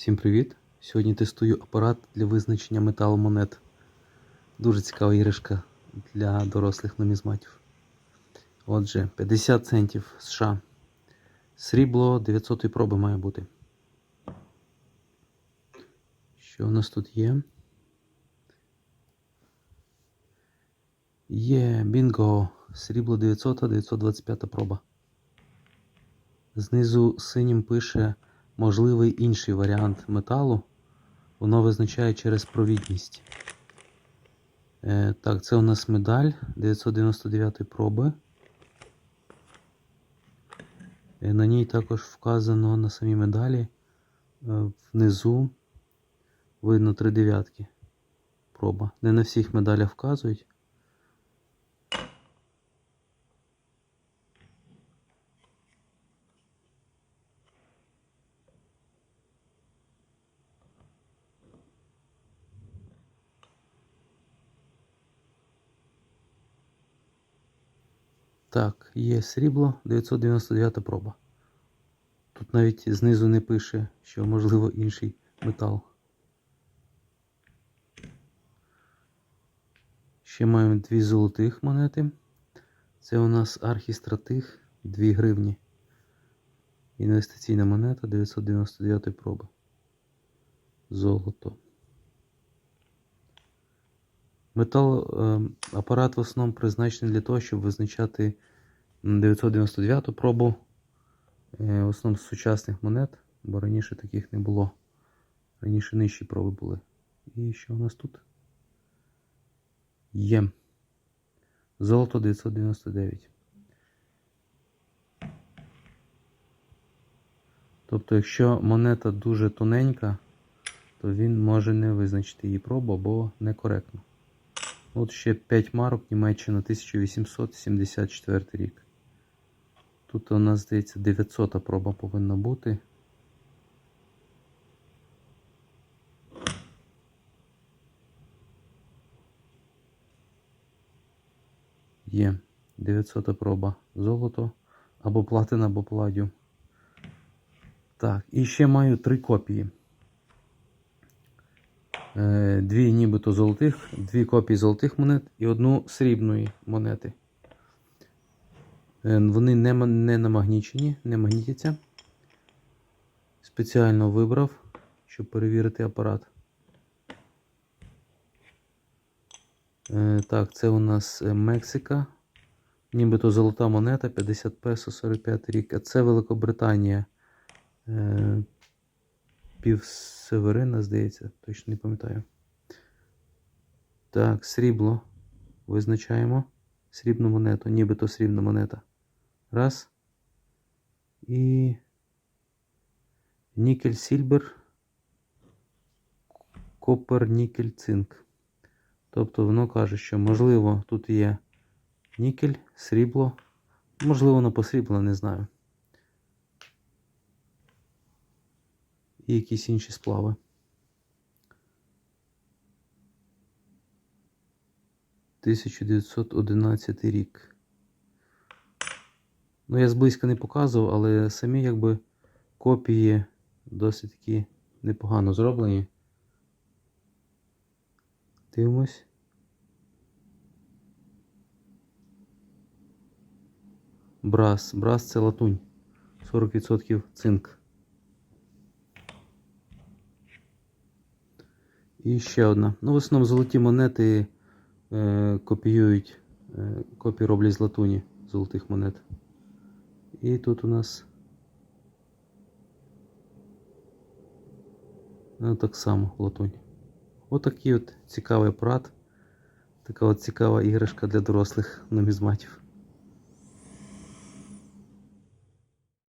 Всім привіт! Сьогодні тестую апарат для визначення металу монет. Дуже цікава іграшка для дорослих нумізматів. Отже, 50 центів США. Срібло 900 проби має бути. Що у нас тут є? Є бінго. Срібло 900, 925 проба. Знизу синім пише можливий інший варіант металу. Воно визначає через провідність. Е, так, це у нас медаль 999 проби. Е, на ній також вказано на самій медалі. Е, внизу видно три дев'ятки проба. Не на всіх медалях вказують. Так, є срібло 999 проба. Тут навіть знизу не пише, що можливо інший метал. Ще маємо дві золотих монети. Це у нас архістратих 2 гривні. Інвестиційна монета 999 проби. Золото. Метал е, в основному призначений для того, щоб визначати 999 пробу. Е, в основному з сучасних монет, бо раніше таких не було. Раніше нижчі проби були. І що у нас тут? Є. Золото 999. Тобто, якщо монета дуже тоненька, то він може не визначити її пробу або некоректно. От ще 5 марок Німеччина 1874 рік. Тут у нас, здається, 900 проба повинна бути. Є 900 проба золото або платина, або паладіум. Так, і ще маю три копії. Е, Дві нібито золотих, дві копії золотих монет і одну срібної монети. Е, Вони не, не намагнічені, не магнітяться. Спеціально вибрав, щоб перевірити апарат. Е, Так, це у нас Мексика. Нібито золота монета 50 песо 45 рік. А це Великобританія. Пів Северина, здається, точно не пам'ятаю. Так, срібло. Визначаємо. Срібну монету, нібито срібна монета. Раз. І. Нікель Сільбер. Копер, нікель, цинк. Тобто воно каже, що можливо тут є нікель, срібло. Можливо, воно посрібло, не знаю. І якісь інші сплави. Одинадцятий рік. Ну, я зблизька не показував, але самі якби копії досить таки непогано зроблені. Дивимось. Брас. Брас це латунь. 40% цинк. І ще одна. Ну, в основному золоті монети е, копіюють, е, копії роблять з латуні золотих монет. І тут у нас ну, так само латунь. Отакий от цікавий апарат. Така от цікава іграшка для дорослих нумізматів.